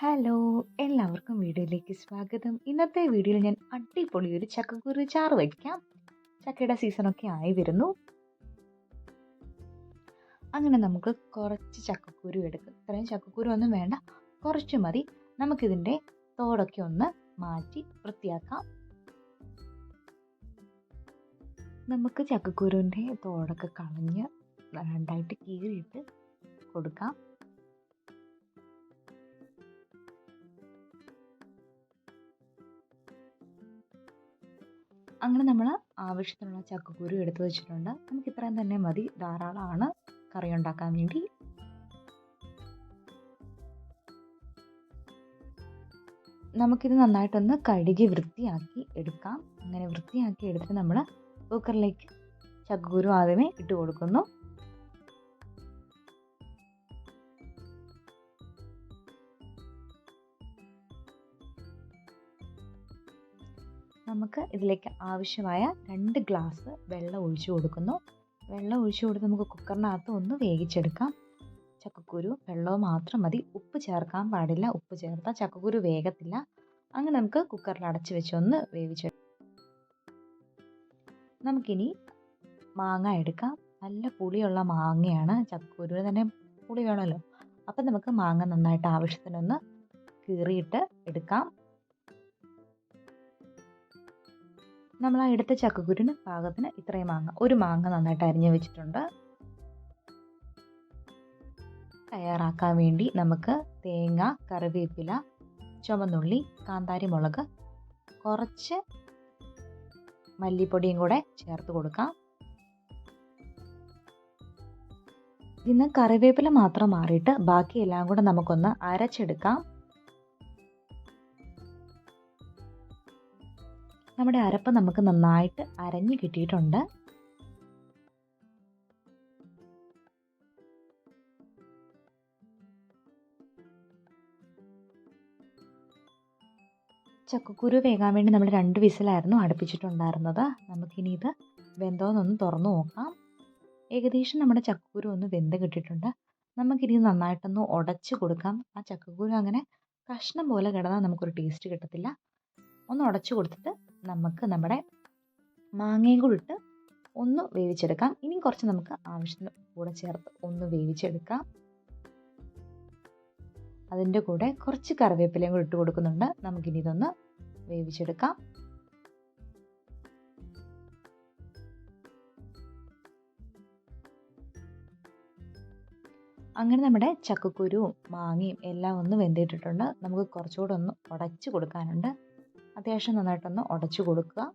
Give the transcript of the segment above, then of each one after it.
Hello എല്ലാവർക്കും വീഡിയോയിലേക്ക് സ്വാഗതം. ഇന്നത്തെ വീഡിയോയിൽ ഞാൻ അടിപൊളി ഒരു ചക്കക്കുരു ചാറ് വയ്ക്കാം. ചക്കയുടെ സീസണൊക്കെ ആയി വരുന്നു. അങ്ങനെ നമുക്ക് കുറച്ച് ചക്കക്കുരു എടുക്കും. ഇത്രയും ചക്കക്കുരു ഒന്നും വേണ്ട. കുറച്ച് മതി. നമുക്കിതിന്റെ തോടൊക്കെ ഒന്ന് മാറ്റി വൃത്തിയാക്കാം. നമുക്ക് ചക്കക്കുരുവിന്റെ തോടൊക്കെ കളഞ്ഞ് രണ്ടായിട്ട് കീറിയിട്ട് കൊടുക്കാം. അങ്ങനെ നമ്മൾ ആവശ്യത്തിനുള്ള ചക്കക്കുരു എടുത്തു വെച്ചിട്ടുണ്ട്. നമുക്ക് ഇത്രയും തന്നെ മതി. ധാരാളമാണ് കറി ഉണ്ടാക്കാൻ വേണ്ടി. നമുക്കിത് നന്നായിട്ടൊന്ന് കഴുകി വൃത്തിയാക്കി എടുക്കാം. അങ്ങനെ വൃത്തിയാക്കി എടുത്ത് നമ്മൾ കുക്കറിലേക്ക് ചക്കക്കുരു ആദ്യമേ ഇട്ട് കൊടുക്കുന്നു. നമുക്ക് ഇതിലേക്ക് ആവശ്യമായ രണ്ട് ഗ്ലാസ് വെള്ളം ഒഴിച്ചു കൊടുക്കുന്നു. വെള്ളം ഒഴിച്ചു കൊടുത്ത് നമുക്ക് കുക്കറിനകത്ത് ഒന്ന് വേവിച്ചെടുക്കാം. ചക്കക്കുരു വെള്ളവും മാത്രം മതി. ഉപ്പ് ചേർക്കാൻ പാടില്ല. ഉപ്പ് ചേർത്താൽ ചക്കക്കുരു വേഗത്തില്ല അങ്ങനെ നമുക്ക് കുക്കറിൽ അടച്ചു വെച്ച് ഒന്ന് വേവിച്ചെടുക്കാം നമുക്കിനി മാങ്ങ എടുക്കാം. നല്ല പുളിയുള്ള മാങ്ങയാണ് ചക്കക്കുരുവിന് തന്നെ പുളി വേണമല്ലോ. അപ്പം നമുക്ക് മാങ്ങ നന്നായിട്ട് ആവശ്യത്തിനൊന്ന് കീറിയിട്ട് എടുക്കാം. നമ്മൾ ആ എടുത്ത ചക്കക്കുരുന്ന് പാകത്തിന് ഇത്രയും മാങ്ങ ഒരു മാങ്ങ നന്നായിട്ട് അരിഞ്ഞു വെച്ചിട്ടുണ്ട്. തയ്യാറാക്കാൻ വേണ്ടി നമുക്ക് തേങ്ങ കറിവേപ്പില ചുമന്നുള്ളി കാന്താരി മുളക് കുറച്ച് മല്ലിപ്പൊടിയും കൂടെ ചേർത്ത് കൊടുക്കാം. ഇന്ന് കറിവേപ്പില മാത്രം മാറിയിട്ട് ബാക്കിയെല്ലാം കൂടെ നമുക്കൊന്ന് അരച്ചെടുക്കാം. നമ്മുടെ അരപ്പ് നമുക്ക് നന്നായിട്ട് അരഞ്ഞു കിട്ടിയിട്ടുണ്ട്. ചക്കക്കുരു വേകാൻ വേണ്ടി നമ്മൾ രണ്ട് വിസിലായിരുന്നു അടുപ്പിച്ചിട്ടുണ്ടായിരുന്നത്. നമുക്കിനി ഇത് വെന്തോന്നൊന്ന് തുറന്നു നോക്കാം. ഏകദേശം നമ്മുടെ ചക്കക്കുരു ഒന്ന് വെന്ത് കിട്ടിയിട്ടുണ്ട്. നമുക്കിനി നന്നായിട്ടൊന്ന് ഉടച്ചു കൊടുക്കാം. ആ ചക്കക്കുരു അങ്ങനെ കഷ്ണം പോലെ കിടന്നാൽ നമുക്കൊരു ടേസ്റ്റ് കിട്ടത്തില്ല. ഒന്ന് ഉടച്ചു കൊടുത്തിട്ട് നമുക്ക് നമ്മുടെ മാങ്ങയും കൂടി ഇട്ട് ഒന്ന് വേവിച്ചെടുക്കാം. ഇനി കുറച്ച് നമുക്ക് ആവശ്യത്തിന് കൂടെ ചേർത്ത് ഒന്ന് വേവിച്ചെടുക്കാം. അതിന്റെ കൂടെ കുറച്ച് കറിവേപ്പിലയും കൂടി ഇട്ട് കൊടുക്കുന്നുണ്ട്. നമുക്കിനി ഇതൊന്ന് വേവിച്ചെടുക്കാം. അങ്ങനെ നമ്മുടെ ചക്കക്കുരുവും മാങ്ങയും എല്ലാം ഒന്ന് വെന്തിട്ടിട്ടുണ്ട്. നമുക്ക് കുറച്ചുകൂടെ ഒന്ന് ഉടച്ച് കൊടുക്കാനുണ്ട്. അത്യാവശ്യം നന്നായിട്ടൊന്ന് ഉടച്ചു കൊടുക്കുക.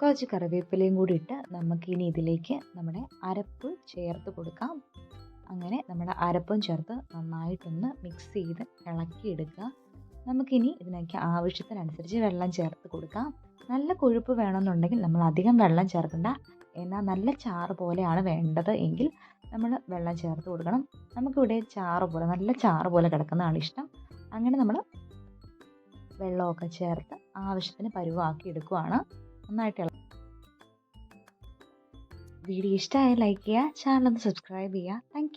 കുറച്ച് കറിവേപ്പിലയും കൂടി ഇട്ട് നമുക്കിനി ഇതിലേക്ക് നമ്മുടെ അരപ്പ് ചേർത്ത് കൊടുക്കാം. അങ്ങനെ നമ്മുടെ അരപ്പും ചേർത്ത് നന്നായിട്ടൊന്ന് മിക്സ് ചെയ്ത് ഇളക്കിയെടുക്കുക. നമുക്കിനി ഇതിനൊക്കെ ആവശ്യത്തിനനുസരിച്ച് വെള്ളം ചേർത്ത് കൊടുക്കാം. നല്ല കൊഴുപ്പ് വേണമെന്നുണ്ടെങ്കിൽ നമ്മൾ അധികം വെള്ളം ചേർക്കണ്ട. എന്നാൽ നല്ല ചാറ് പോലെയാണ് വേണ്ടത് എങ്കിൽ നമ്മൾ വെള്ളം ചേർത്ത് കൊടുക്കണം. നമുക്കിവിടെ ചാറ് പോലെ നല്ല ചാറ് പോലെ കിടക്കുന്നതാണ് ഇഷ്ടം. അങ്ങനെ നമ്മൾ വെള്ളമൊക്കെ ചേർത്ത് ആവശ്യത്തിന് പരുവാക്കി എടുക്കുവാണ്. നന്നായിട്ട് വീഡിയോ ഇഷ്ടമായ ലൈക്ക് ചെയ്യുക ചാനൽ ഒന്ന് സബ്സ്ക്രൈബ് ചെയ്യുക. താങ്ക്